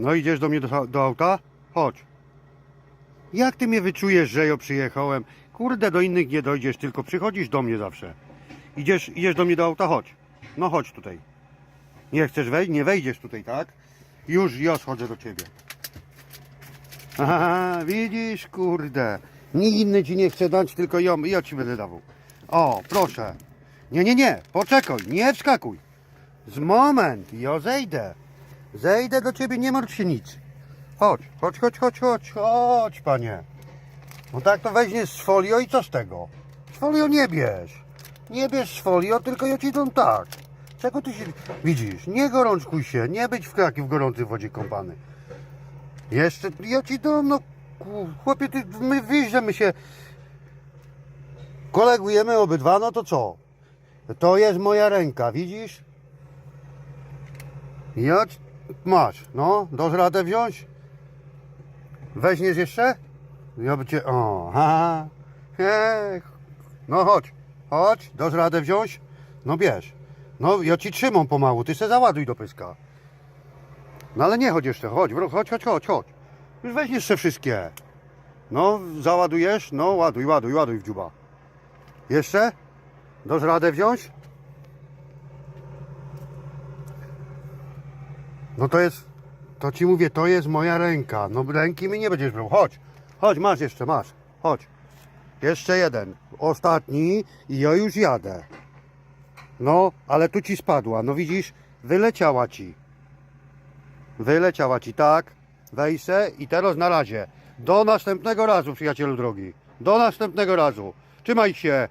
No idziesz do mnie do, do auta? Chodź. Jak ty mnie wyczujesz, że ja przyjechałem? Kurde, do innych nie dojdziesz, tylko przychodzisz do mnie zawsze. Idziesz, idziesz do mnie do auta? Chodź. No chodź tutaj. Nie chcesz wejść? Nie wejdziesz tutaj, tak? Już ja schodzę do ciebie. Aha, widzisz, kurde. Nikt inny ci nie chce dać, tylko ja, ja ci będę dawał. O, proszę. Nie, nie, nie, poczekaj, nie wskakuj. Z moment, ja zejdę. Zejdę do ciebie, nie martw się nic. Chodź, chodź, chodź, chodź, chodź, chodź, panie. No tak to weźmiesz z folio i co z tego? Z folio nie bierz. Nie bierz z folio, tylko ja ci dam tak. Czego ty się... Widzisz, nie gorączkuj się, nie być w kraki w gorącej wodzie kąpany. Jeszcze, ja ci dam, no chłopie, ty, my wyjdziemy się, kolegujemy obydwa, no to co? To jest moja ręka, widzisz? Ja, masz, no, dasz radę wziąć? Weźmiesz jeszcze? Ja by cię, o, ha, he, no chodź, chodź, dasz radę wziąć? No bierz, no ja ci trzymam pomału, ty se załaduj do pyska. No ale nie chodź jeszcze, chodź, chodź, chodź, chodź, chodź. Już weź jeszcze wszystkie. No, załadujesz? No, ładuj, ładuj, ładuj w dziuba. Jeszcze? Dasz radę wziąć? No to jest, to ci mówię, to jest moja ręka. No ręki mi nie będziesz brał. Chodź, chodź, masz jeszcze, masz. Chodź. Jeszcze jeden. Ostatni i ja już jadę. No, ale tu ci spadła. No widzisz, wyleciała ci. Wyleciała ci, tak? Weź se i teraz na razie. Do następnego razu, przyjacielu drogi. Do następnego razu. Trzymaj się.